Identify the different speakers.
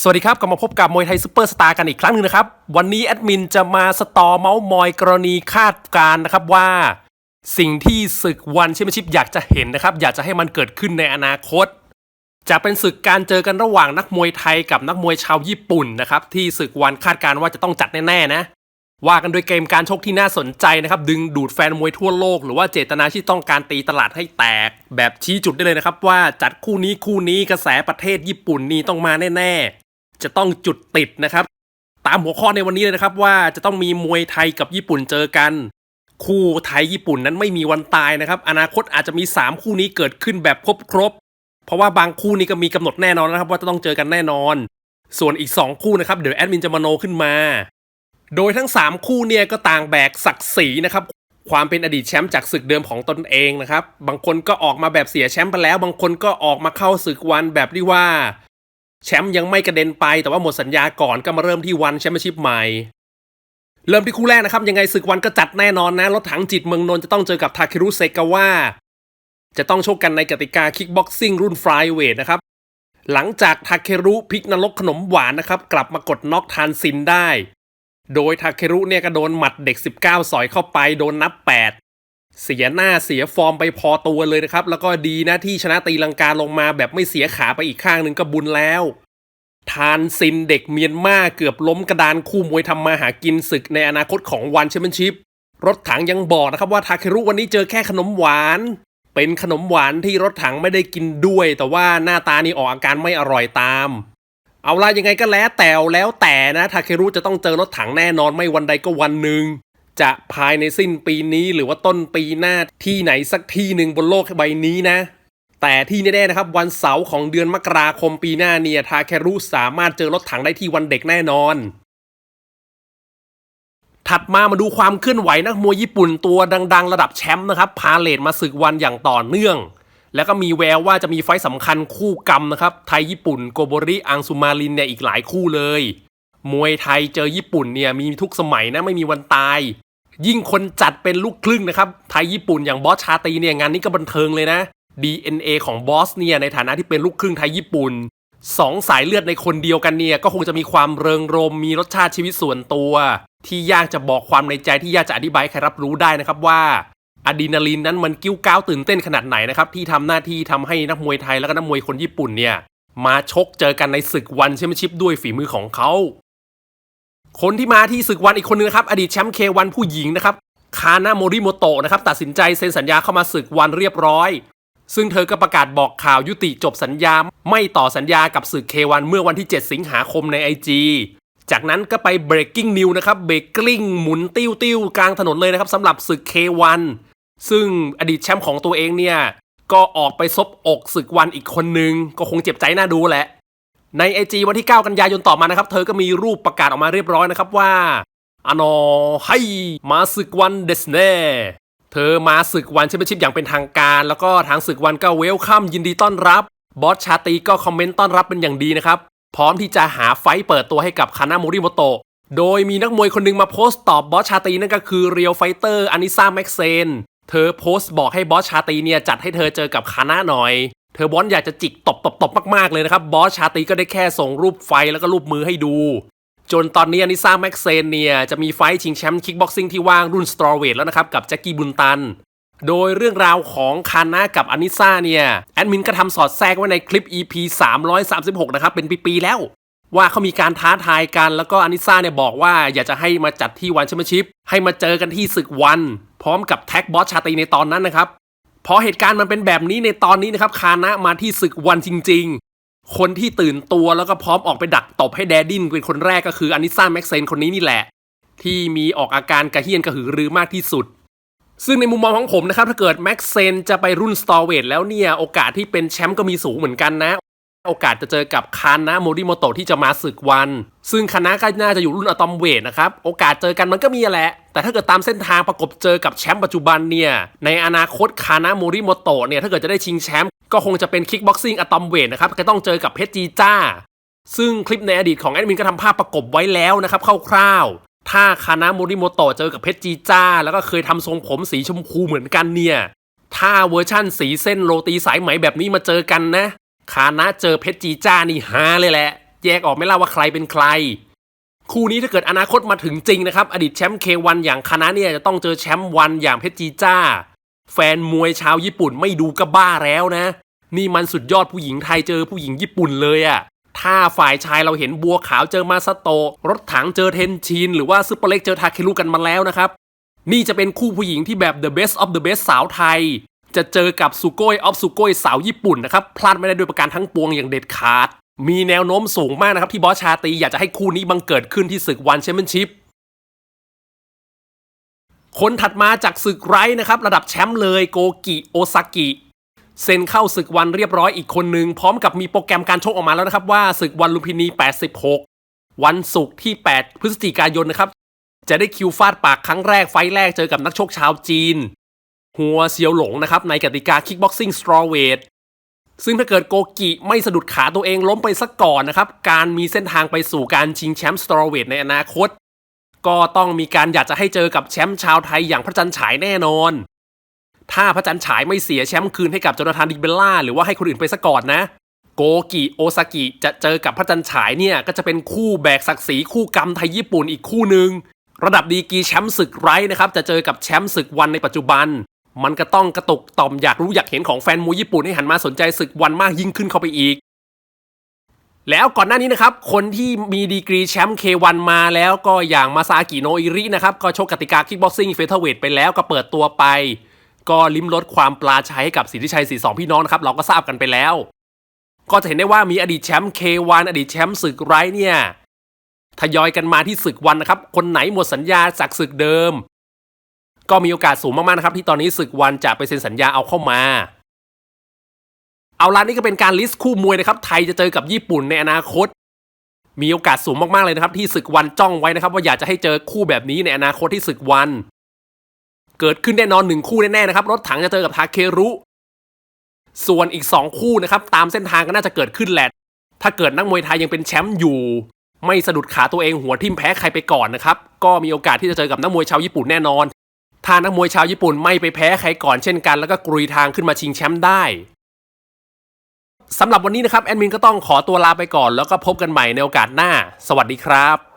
Speaker 1: สวัสดีครับกลับมาพบกับมวยไทยซูเปอร์สตาร์กันอีกครั้งหนึ่งนะครับ วันนี้แอดมินจะมาสตอเมาส์มอยกรณีคาดการ์นะครับว่า สิ่งที่ศึกวันแชมเปี้ยนชิพอยากจะเห็นนะครับ อยากจะให้มันเกิดขึ้นในอนาคต จะเป็นศึกการเจอกันระหว่างนักมวยไทยกับนักมวยชาวญี่ปุ่นนะครับที่ศึกวันคาดการ์ว่าจะต้องจัดแน่ๆนะว่ากันโดยเกมการชกที่น่าสนใจนะครับ ดึงดูดแฟนมวยทั่วโลก หรือว่าเจตนาที่ต้องการตีตลาดให้แตก แบบชี้จุดได้เลยนะครับ ว่าจัดคู่นี้คู่นี้กระแสประเทศญี่ปุ่นนี่ต้องมาแน่ๆ จะต้องจุดติดนะครับ ตามหัวข้อในวันนี้เลยนะครับว่าจะต้องมีมวยไทยกับญี่ปุ่นเจอกัน คู่ไทยญี่ปุ่นนั้นไม่มีวันตายนะครับ อนาคตอาจจะมี 3 คู่นี้เกิดขึ้นแบบครบครบเพราะว่าบางคู่นี้ก็มีกำหนดแน่นอนนะครับ ว่าจะต้องเจอกันแน่นอน ส่วนอีก 2 คู่นะครับเดี๋ยวแอดมินจะมโนขึ้นมา โดยทั้ง 3 คู่เนี่ยก็ต่างแบกศักดิ์ศรีนะครับความเป็นอดีตแชมป์จากศึกเดิมของตนเองนะครับ บางคนก็ออกมาแบบเสียแชมป์ไปแล้ว บางคนก็ออกมาเข้าศึกวันแบบที่ว่า แชมป์ยังไม่กระเด็นไปแต่ว่าหมดสัญญาก่อนก็มาเริ่มที่วันแชมเปี้ยนชิพใหม่ เริ่มที่คู่แรกนะครับ ยังไงศึกวันก็จัดแน่นอนนะ รถถังจิตเมืองนนท์จะต้องเจอกับทาเครุเซกาวะจะต้องชกกันในกติกาคิกบ็อกซิ่งรุ่นฟลายเวทนะครับ หลังจากทาเครุพลิกนรกขนมหวานนะครับ กลับมากดน็อกทานซินได้ โดยทาเครุเนี่ยก็โดนหมัดเด็ก 19 สอยเข้าไปโดนนับ 8 เสียหน้าเสียฟอร์มไปพอตัวเลยนะครับ แล้วก็ดีนะที่ชนะตีลังกาลงมาแบบไม่เสียขาไปอีกข้างหนึ่งก็บุญแล้ว ทานซินเด็กเมียนมาเกือบล้มกระดานคู่มวยทำมาหากินศึกในอนาคตของวันแชมเปี้ยนชิพรถถังยังบอกนะครับว่าทาเครุวันนี้เจอแค่ขนมหวาน เป็นขนมหวานที่รถถังไม่ได้กินด้วย แต่ว่าหน้าตานี่ออกอาการไม่อร่อยตาม เอาล่ะยังไงก็แล้วแต่แล้วแต่นะทาเครุจะต้องเจอรถถังแน่นอนไม่วันใดก็วันหนึ่ง จะภายในสิ้นปีนี้หรือว่าต้นปีหน้าที่ไหนสักที่หนึ่งบนโลกใบนี้นะ แต่ที่แน่ๆนะครับ วันเสาร์ของเดือนมกราคมปีหน้าเนี่ยทาเครุสามารถเจอรถถังได้ที่วันเด็กแน่นอน ถัดมามาดูความเคลื่อนไหวนักมวยญี่ปุ่นตัวดัง ๆ ระดับแชมป์นะครับ พาเลทมาศึกวันอย่างต่อเนื่อง แล้วก็มีแววว่าจะมีไฟสำคัญคู่กรรมนะครับไทยญี่ปุ่นโกโบริอังสุมารินเนี่ยอีกหลายคู่เลยมวยไทยเจอญี่ปุ่นเนี่ยมีทุกสมัยนะไม่มีวันตาย ยิ่งคนจัดเป็นลูกครึ่งนะครับ ไทยญี่ปุ่นอย่างบอสชาตีเนี่ยงานนี้ก็บันเทิงเลยนะ DNA ของบอสเนี่ยในฐานะที่เป็นลูกครึ่งไทยญี่ปุ่นสองสายเลือดในคนเดียวกันเนี่ยก็คงจะมีความเริงรมมีรสชาติชีวิตส่วนตัว ที่ยากจะบอกความในใจที่ยากจะอธิบายใครรับรู้ได้นะครับว่าอะดรีนาลีนนั้นมันกิ้วก้าวตื่นเต้นขนาดไหนนะครับที่ทำหน้าที่ทำให้นักมวยไทยแล้วก็นักมวยคนญี่ปุ่นเนี่ยมาชกเจอกันในศึกวันแชมเปี้ยนชิพด้วยฝีมือของเขา คนที่มาที่ศึกวันอีกคนนึงนะครับ อดีตแชมป์เควันผู้หญิงนะครับ คานาโมริโมโตะนะครับ ตัดสินใจเซ็นสัญญาเข้ามาศึกวันเรียบร้อย ซึ่งเธอก็ประกาศบอกข่าวยุติจบสัญญา ไม่ต่อสัญญากับศึกเควันเมื่อวันที่ 7 สิงหาคมใน IG จากนั้นก็ไป breaking news นะครับ เบรกกลิ้งหมุนติ้วติ้วกลางถนนเลยนะครับสำหรับศึกเควันซึ่งอดีตแชมป์ของตัวเองเนี่ย ก็ออกไปซบอกศึกวันอีกคนนึง ก็คงเจ็บใจน่าดูแหละ ในไอจวันที่ 9 กันยายนต่อมานะครับ เธอก็มีรูปประกาศออกมาเรียบร้อยนะครับว่าอานอให้มาศึกวันเดสเน่เธอมาศึกวันแชมเปี้ยนชิพอย่างเป็นทางการ แล้วก็ทางศึกวันก็เวลคัมยินดีต้อนรับบอสชาตีก็คอมเมนต์ต้อนรับเป็นอย่างดีนะครับ พร้อมที่จะหาไฟเปิดตัวให้กับคานาโมริโมโตะโดยมีนักมวยคนหนึงมาโพสต์ตอบบอสชาตีนั่นก็คือเรียวไฟเตอร์อานิซาแม็กเซนเธอโพสต์บอกให้บอสชาตีเนี่ยจัดให้เธอเจอกับคานะหน่อย เธอบอสอยากจะจิกตบตบตบมากๆเลยนะครับบอสชาตรีก็ได้แค่ส่งรูปไฟแล้วก็รูปมือให้ดู จนตอนนี้อานิซ่าแม็กเซนเนี่ย จะมีไฟชิงแชมป์คิกบ็อกซิ่งที่ว่างรุ่นสตรอเวทแล้วนะครับ กับแจ็คกี้บุนตัน โดยเรื่องราวของคานะกับอานิซ่าเนี่ย แอดมินก็ทำสอดแทรกไว้ในคลิป EP 336 นะครับ เป็นปี ๆ แล้ว ว่าเขามีการท้าทายกันแล้วก็อานิซ่าเนี่ยบอกว่าอยากจะให้มาจัดที่วันแชมเปี้ยนชิพให้มาเจอกันที่ศึกวัน พร้อมกับแท็กบอสชาตรีในตอนนั้นนะครับ พอเหตุการณ์มันเป็นแบบนี้ในตอนนี้นะครับคานะมาที่ศึกวันจริง ๆ คนที่ตื่นตัวแล้วก็พร้อมออกไปดักตบให้แดดดินเป็นคนแรกก็คืออานิซ่าแม็กเซนคนนี้นี่แหละ ที่มีออกอาการกระเฮียนกระหือรือมากที่สุด ซึ่งในมุมมองของผมนะครับถ้าเกิดแม็กเซนจะไปรุ่นสตอเวทแล้วเนี่ยโอกาสที่เป็นแชมป์ก็มีสูงเหมือนกันนะ โอกาสจะเจอกับคานะโมริโมโตะที่จะมาศึกวัน ซึ่งคานะก็น่าจะอยู่รุ่นอะตอมเวทนะครับโอกาสเจอกันมันก็มีแหละ แต่ถ้าเกิดตามเส้นทางประกบเจอกับแชมป์ปัจจุบันเนี่ย ในอนาคตคานะโมริโมโตะเนี่ย ถ้าเกิดจะได้ชิงแชมป์ก็คงจะเป็นคิกบ็อกซิ่งอะตอมเวทนะครับก็ต้องเจอกับเพชรจีจ้า ซึ่งคลิปในอดีตของแอดมินก็ทำภาพประกบไว้แล้วนะครับคร่าวๆถ้าคานะโมริโมโตะเจอกับเพชรจีจ้า แล้วก็เคยทำทรงผมสีชมพูเหมือนกันเนี่ยถ้าเวอร์ชั่นสีเส้นโรตีสายไหมแบบนี้มาเจอกันนะคานะเจอเพชรจีจ้านี่ฮาเลยแหละ แยกออกไม่ล่าว่าใครเป็นใคร คู่นี้ถ้าเกิดอนาคตมาถึงจริงนะครับ อดีตแชมป์เควันอย่างคณะเนี่ยจะต้องเจอแชมป์วันอย่างเพชรจีจ้า แฟนมวยชาวญี่ปุ่นไม่ดูก็บ้าแล้วนะ นี่มันสุดยอดผู้หญิงไทยเจอผู้หญิงญี่ปุ่นเลยอะถ้าฝ่ายชายเราเห็นบัวขาวเจอมาสโต รถถังเจอเทนชิน หรือว่าซุปเปอร์เล็กเจอทาเคลุกันมาแล้วนะครับ นี่จะเป็นคู่ผู้หญิงที่แบบ the best of the best สาวไทย จะเจอกับสุโกยออฟสุโกยสาวญี่ปุ่นนะครับ พลาดไม่ได้ด้วยประการทั้งปวงอย่างเด็ดขาด มีแนวโน้มสูงมากนะครับ ที่บอสชาตีอยากจะให้คู่นี้บังเกิดขึ้นที่ศึกวันแชมเปี้ยนชิพคนถัดมาจากศึกไร้นะครับ ระดับแชมป์เลยโกกิโอซากิเซ็นเข้าศึกวันเรียบร้อยอีกคนหนึ่งพร้อมกับมีโปรแกรมการชกออกมาแล้วนะครับว่าศึกวันลุมพินี 86 วันศุกร์ที่ 8 พฤศจิกายนนะครับ จะได้คิวฟาดปากครั้งแรกไฟแรกเจอกับนักชกชาวจีน หัวเซียวหลงนะครับในกติกาคิกบ็อกซิ่งสตรอเวท ซึ่งถ้าเกิดโกกิไม่สะดุดขาตัวเองล้มไปซะก่อนนะครับ การมีเส้นทางไปสู่การชิงแชมป์สตรอเวทในอนาคต ก็ต้องมีการอยากจะให้เจอกับแชมป์ชาวไทยอย่างพระจันฉายแน่นอน ถ้าพระจันฉายไม่เสียแชมป์คืนให้กับจนาธานดิเบลล่าหรือว่าให้คนอื่นไปซะก่อนนะ โกกิโอซากิจะเจอกับพระจันฉายเนี่ยก็จะเป็นคู่แบกศักดิ์ศรีคู่กรรมไทยญี่ปุ่นอีกคู่หนึ่งระดับดีกีแชมป์ศึกไร้นะครับจะเจอกับแชมป์ศึกวันในปัจจุบัน มันก็ต้องกระตุกต่อมอยากรู้อยากเห็นของแฟนมวยญี่ปุ่นให้หันมาสนใจศึกวันมากยิ่งขึ้นเข้าไปอีก แล้วก่อนหน้านี้นะครับ คนที่มีดีกรีแชมป์ K1 มาแล้วก็อย่างมาซากิโนอิรินะครับ ก็ชกกติกาคิกบ็อกซิ่งเฟเธอร์เวทไปแล้วก็เปิดตัวไป ก็ลิ้มรสความปลาชัยให้กับสิทธิชัยสีสองพี่น้องนะครับ เราก็ทราบกันไปแล้ว ก็จะเห็นได้ว่ามีอดีตแชมป์ K1 อดีตแชมป์ศึกไรเนี่ยทยอยกันมาที่ศึกวันนะครับคนไหนหมดสัญญาจากศึกเดิม ก็มีโอกาสสูงมากๆนะครับที่ตอนนี้ศึกวันจะไปเซ็นสัญญาเอาเข้ามาเอาล่ะนี่ก็เป็นการลิสต์คู่มวยนะครับไทยจะเจอกับญี่ปุ่นในอนาคต มีโอกาสสูงมากๆเลยนะครับที่ศึกวันจ้องไว้นะครับว่าอยากจะให้เจอคู่แบบนี้ในอนาคตที่ศึกวัน เกิดขึ้นแน่นอนหนึ่งคู่แน่ๆนะครับรถถังจะเจอกับทาเครุ ส่วนอีก 2 คู่นะครับตามเส้นทางก็น่าจะเกิดขึ้นแหละ ถ้าเกิดนักมวยไทยยังเป็นแชมป์อยู่ ไม่สะดุดขาตัวเองหัวทิ่มแพ้ใครไปก่อนนะครับก็มีโอกาสที่จะเจอกับนักมวยชาวญี่ปุ่นแน่นอน ถ้านักมวยชาวญี่ปุ่นไม่ไปแพ้ใครก่อนเช่นกัน แล้วก็กรุยทางขึ้นมาชิงแชมป์ได้สำหรับวันนี้นะครับแอดมินก็ต้องขอตัวลาไปก่อน แล้วก็พบกันใหม่ในโอกาสหน้า สวัสดีครับ